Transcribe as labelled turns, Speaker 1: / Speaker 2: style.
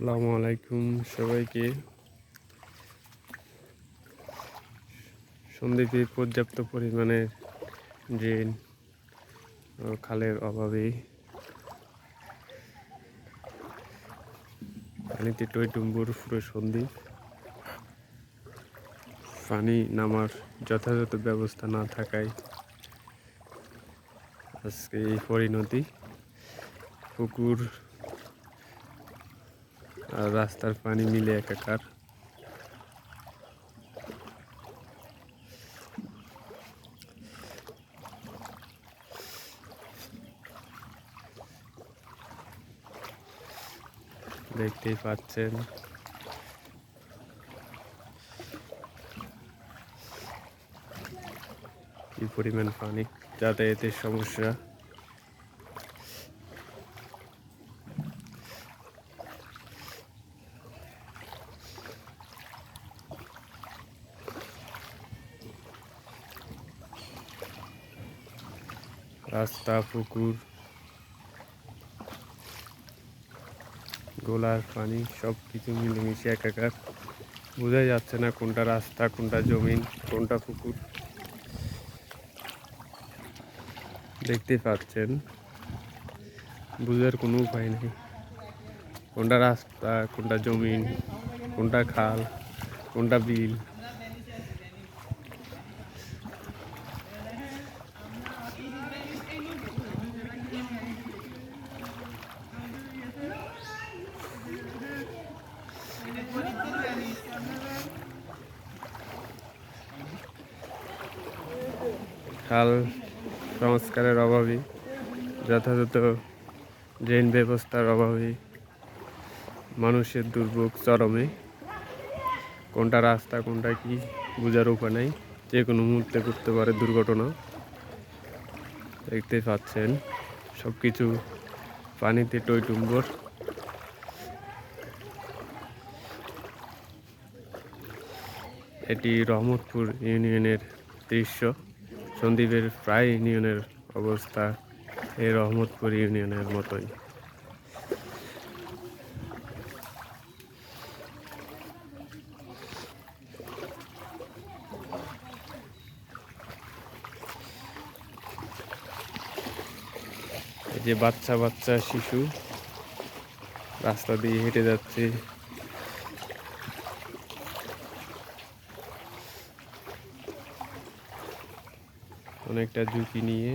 Speaker 1: আসসালামু আলাইকুম সবাইকে। সন্দ্বীপে পর্যাপ্ত পরিমাণে ড্রেন খালের অভাবে পানিতে টইটুম্বুর পুরো সন্দ্বীপ পানি নামার যথাযথ ব্যবস্থা না থাকায় আজকে এই পরিণতি। পুকুর আর রাস্তার পানি মিলে একাকার। দেখতেই পাচ্ছেন। কি পরিমাণ পানি যাতায়াতের সমস্যা। রাস্তা, পুকুর, গোলার পানি সব কিছু মিলেমিশে একাকার। বোঝা যাচ্ছে না কোনটা রাস্তা, কোনটা জমিন, কোনটা পুকুর। দেখতে পাচ্ছেন, বোঝার কোনো উপায় নেই। কোনটা রাস্তা, কোনটা জমিন, কোনটা খাল, কোনটা বিল। খাল সংস্কারের অভাবে যথাযথ ড্রেন ব্যবস্থার অভাবে মানুষের দুর্ভোগ চরমে। কোনটা রাস্তা, কোনটা কি, বোঝার উপায় নাই। যে কোনো মুহূর্তে করতে পারে দুর্ঘটনা। দেখতে পাচ্ছেন সব কিছু পানিতে টইটুম্বর। এটি রহমতপুর ইউনিয়নের দৃশ্য। সন্দ্বীপের প্রায় ইউনিয়নের অবস্থা এই রহমতপুর ইউনিয়নের মতোই। যে বাচ্চা বাচ্চা শিশু, রাস্তা দিয়ে হেঁটে যাচ্ছে। অনেকটা ঝুঁকি নিয়ে।